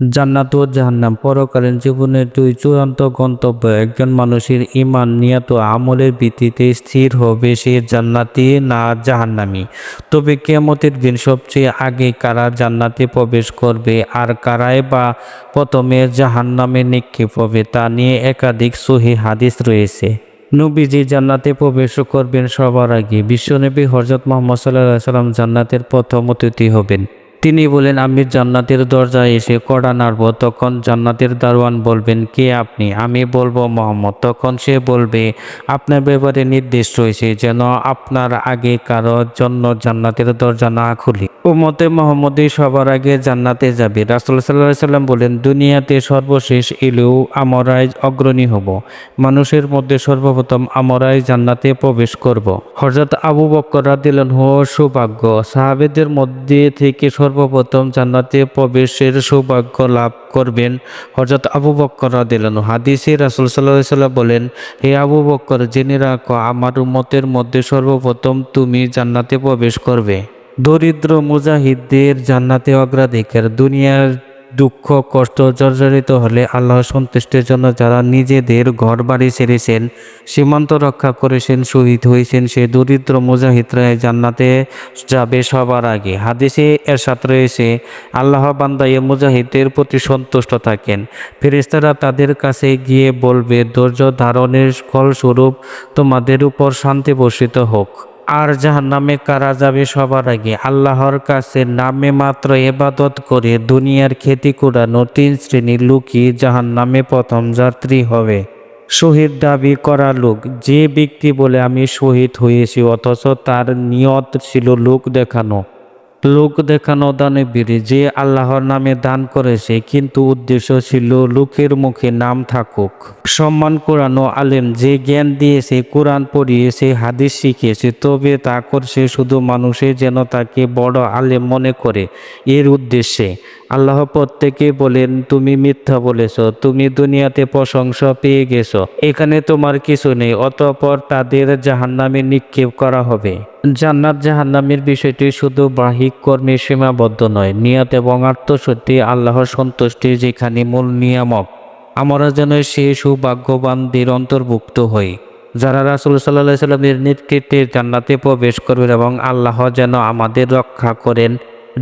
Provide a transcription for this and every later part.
জান্নাত ও জাহান্নাম। পরকালীন জীবনের দুই চূড়ান্ত গন্তব্য, একজন মানুষের ইমান নিয়ত আমলের ভিত্তিতে স্থির হবে সে জান্নাতি না জাহান্নামি। তবে কেয়ামতের দিন সবচেয়ে আগে কারা জান্নাতে প্রবেশ করবে, আর কারাই বা প্রথমে জাহান্নামে নিক্ষেপ হবে, তা নিয়ে একাধিক সহি হাদিস রয়েছে। নবীজি জান্নাতে প্রবেশ করবেন সবার আগে। বিশ্বনবী হজরত মোহাম্মদ সাল্লাহ সাল্লাম জান্নাতের প্রথম অতিথি হবেন। তিনি বলেন, আমি জান্নাতের দরজায় এসে কড়া নাড়ব, তখন জান্নাতের দারোয়ান বলবেন, কে আপনি? আমি বলব মোহাম্মদ। তখন সে বলবে, আপনার ব্যাপারে নির্দেশ রয়েছে যেন আপনার আগে কারও জন্য জান্নাতের দরজা না খুলি। উমতে মোহাম্মদই সবার আগে জান্নাতে যাবে। রাসুল সাল্লাহ সাল্লাম বলেন, দুনিয়াতে সর্বশেষ এলেও আমরাই অগ্রণী হব। মানুষের মধ্যে সর্বপ্রথম আমরাই জান্নাতে প্রবেশ করব। হজরত আবু বক্কর রাদিল্লাহ সৌভাগ্য, সাহাবেদের মধ্যে থেকে সর্বপ্রথম জান্নাতে প্রবেশের সৌভাগ্য লাভ করবেন হজরত আবু বক্কর দিলেন হাদিসে রাসুল সাল্লাহ সাল্লাম বলেন, হে আবু বক্কর জেনে রাখো, আমার মতের মধ্যে সর্বপ্রথম তুমি জান্নাতে প্রবেশ করবে। দরিদ্র মুজাহিদদের জান্নাতে অগ্রাধিকার, দুনিয়ার দুঃখ, কষ্ট জর্জরিত হলে আল্লাহ সন্তুষ্টের জন্য যারা নিজেদের ঘর বাড়ি ছেড়েছেন সীমান্ত রক্ষা করেছেন, শহীদ হয়েছেন, সে দরিদ্র মুজাহিদরা জান্নাতে যাবে সবার আগে। হাদিসে এর সাথে রয়েছে, আল্লাহ বান্দা এ মুজাহিদের প্রতি সন্তুষ্ট থাকেন। ফেরেস্তারা তাদের কাছে গিয়ে বলবে, ধৈর্য ধারণের ফলস্বরূপ তোমাদের উপর শান্তি বর্ষিত হোক। আর জাহান্নামে কারা যাবে সবার আগে? আল্লাহর কাছে নামে মাত্র এবাদত করে দুনিয়ার খেতি কুড়ানো তিন শ্রেণির লুকি যাহার জাহান্নামে প্রথম যাত্রী হবে। শহীদ দাবি করা লোক, যে ব্যক্তি বলে আমি শহীদ হয়েছি, অথচ তার নিয়ত ছিল লোক দেখানো। লোক দেখানো দানে বীর, যে আল্লাহর নামে দান করেছে, কিন্তু উদ্দেশ্য ছিল লোকের মুখে নাম থাকুক। সম্মান কোরআনো আলেম যে জ্ঞান দিয়েছে, কোরআন পড়িয়েছে, হাদিস শিখিয়েছে, তবে তা করছে শুধু মানুষে যেন তাকে বড় আলেম মনে করে। এর উদ্দেশ্যে আল্লাহ প্রত্যেকে বলেন, তুমি মিথ্যা বলেছ, তুমি দুনিয়াতে প্রশংসা পেয়ে গেছো, এখানে তোমার কিছু নেই, অতঃপর তাদের জাহান্নামে নিক্ষেপ করা হবে। জান্নাত জাহান্নামের বিষয়টি শুধু বাহিক কর্মে সীমাবদ্ধ নয়, নিয়াত এবং আত্মসত্যি আল্লাহর সন্তুষ্টি যেখানে মূল নিয়ামক। আমরা যেন সে সৌভাগ্যবানদের অন্তর্ভুক্ত হই, যারা রাসুল সাল্লাহ সাল্লামের নেতৃত্বে জান্নাতে প্রবেশ করবেন এবং আল্লাহ যেন আমাদের রক্ষা করেন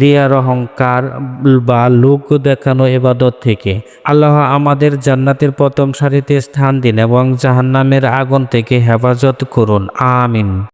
রিয়ার অহংকার বা লোক দেখানো এবাদত থেকে। আল্লাহ আমাদের জান্নাতের প্রথম সারিতে স্থান দিন এবং জাহান্নামের আগুন থেকে হেফাজত করুন। আমিন।